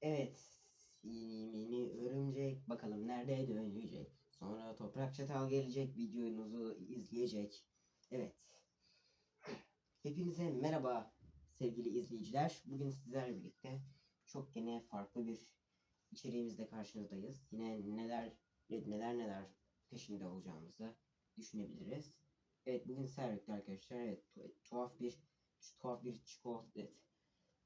Evet. Mini örümcek. Bakalım nerede dönecek. Sonra toprak çatal gelecek. Videonuzu izleyecek. Evet. Hepinize merhaba sevgili izleyiciler. Bugün sizlerle birlikte çok yine farklı bir içeriğimizle karşınızdayız. Yine neler neler neler peşinde olacağımızı düşünebiliriz. Evet bugün Servet'te arkadaşlar evet, tu- tuhaf bir tuhaf bir çikolata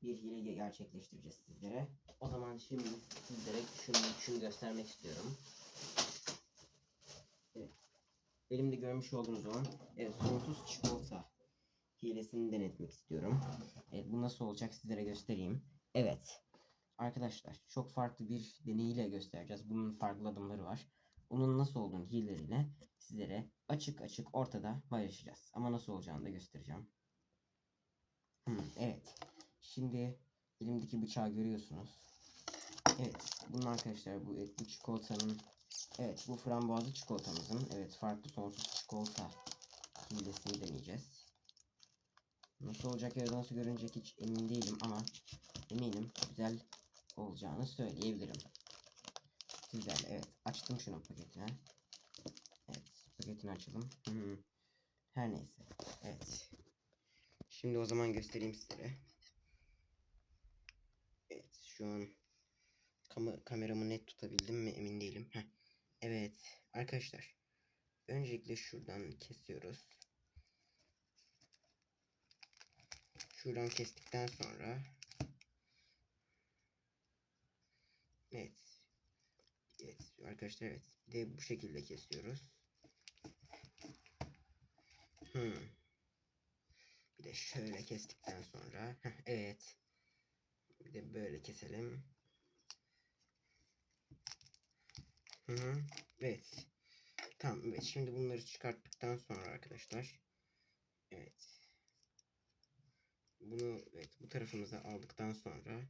bir hile gerçekleştireceğiz sizlere. O zaman şimdi sizlere şunu, şunu göstermek istiyorum. Evet. Elimde görmüş olduğunuz zaman evet, sonsuz çikolata hilesini denetmek istiyorum. Evet, bu nasıl olacak sizlere göstereyim. Evet. Arkadaşlar çok farklı bir deneyiyle göstereceğiz. Bunun farklı adımları var. Onun nasıl olduğunu hileleriyle sizlere açık açık ortada paylaşacağız. Ama nasıl olacağını da göstereceğim. Hmm, evet. Şimdi elimdeki bıçağı görüyorsunuz. Evet. Bunun arkadaşlar bu, bu çikolatanın Evet bu frambuazlı çikolatamızın evet farklı sonsuz çikolata hilesini deneyeceğiz. Nasıl olacak ya nasıl görünecek hiç emin değilim ama eminim güzel olacağını söyleyebilirim. Sizlerle evet açtım şunun paketini. Evet paketini açalım. Her neyse. Evet. Şimdi o zaman göstereyim sizlere. Şu an kam kameramı net tutabildim mi emin değilim. Heh. Evet arkadaşlar. Öncelikle şuradan kesiyoruz. Şuradan kestikten sonra Evet. Evet arkadaşlar evet. Bir de bu şekilde kesiyoruz. Hmm. Bir de şöyle kestikten sonra. Bir de böyle keselim. Hı hı. Evet. Tamam evet şimdi bunları çıkarttıktan sonra arkadaşlar. Evet. Bunu evet bu tarafımıza aldıktan sonra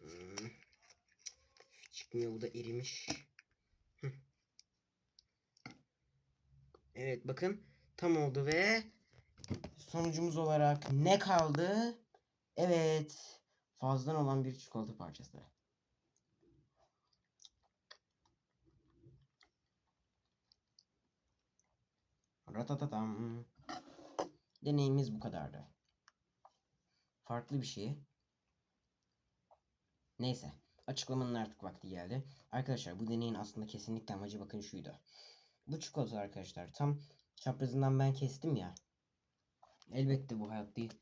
Hmm. Çıkmıyor bu da erimiş. Evet bakın tam oldu ve sonucumuz olarak ne kaldı? Evet fazladan olan bir çikolata parçası. Ratatatam. Deneyimiz bu kadardı. Farklı bir şey. Neyse. Açıklamanın artık vakti geldi. Arkadaşlar bu deneyin aslında kesinlikle amacı bakın şuydu. Bu çikolata arkadaşlar tam çaprazından ben kestim ya. Elbette bu hayat değil.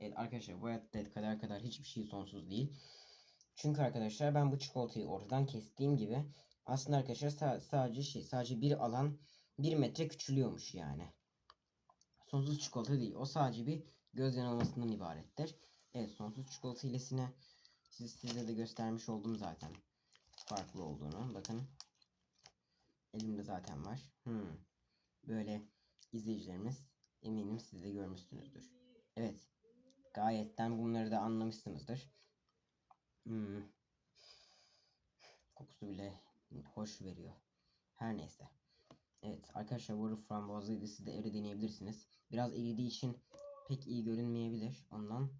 Evet arkadaşlar bu hayatta kadar kadar hiçbir şey sonsuz değil. Çünkü arkadaşlar ben bu çikolatayı ortadan kestiğim gibi aslında arkadaşlar sa- sadece şey sadece bir alan bir metre küçülüyormuş yani. Sonsuz çikolata değil. O sadece bir göz yanılmasından ibarettir. Evet sonsuz çikolata hilesine siz, size de göstermiş oldum zaten. Farklı olduğunu. Bakın. Elimde zaten var. Hmm. Böyle izleyicilerimiz eminim siz de görmüşsünüzdür. Evet. Gayetten bunları da anlamışsınızdır. Hmm. Kokusu bile hoş veriyor. Her neyse. Evet arkadaşlar bu arada. Siz de evde deneyebilirsiniz. Biraz eridiği için pek iyi görünmeyebilir. Ondan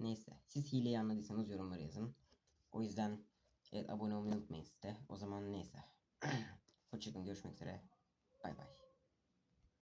neyse. Siz hileyi anladıysanız yorumlara yazın. O yüzden evet abone olmayı unutmayın siz de. O zaman neyse. Hoşçakalın görüşmek üzere. Bay bay.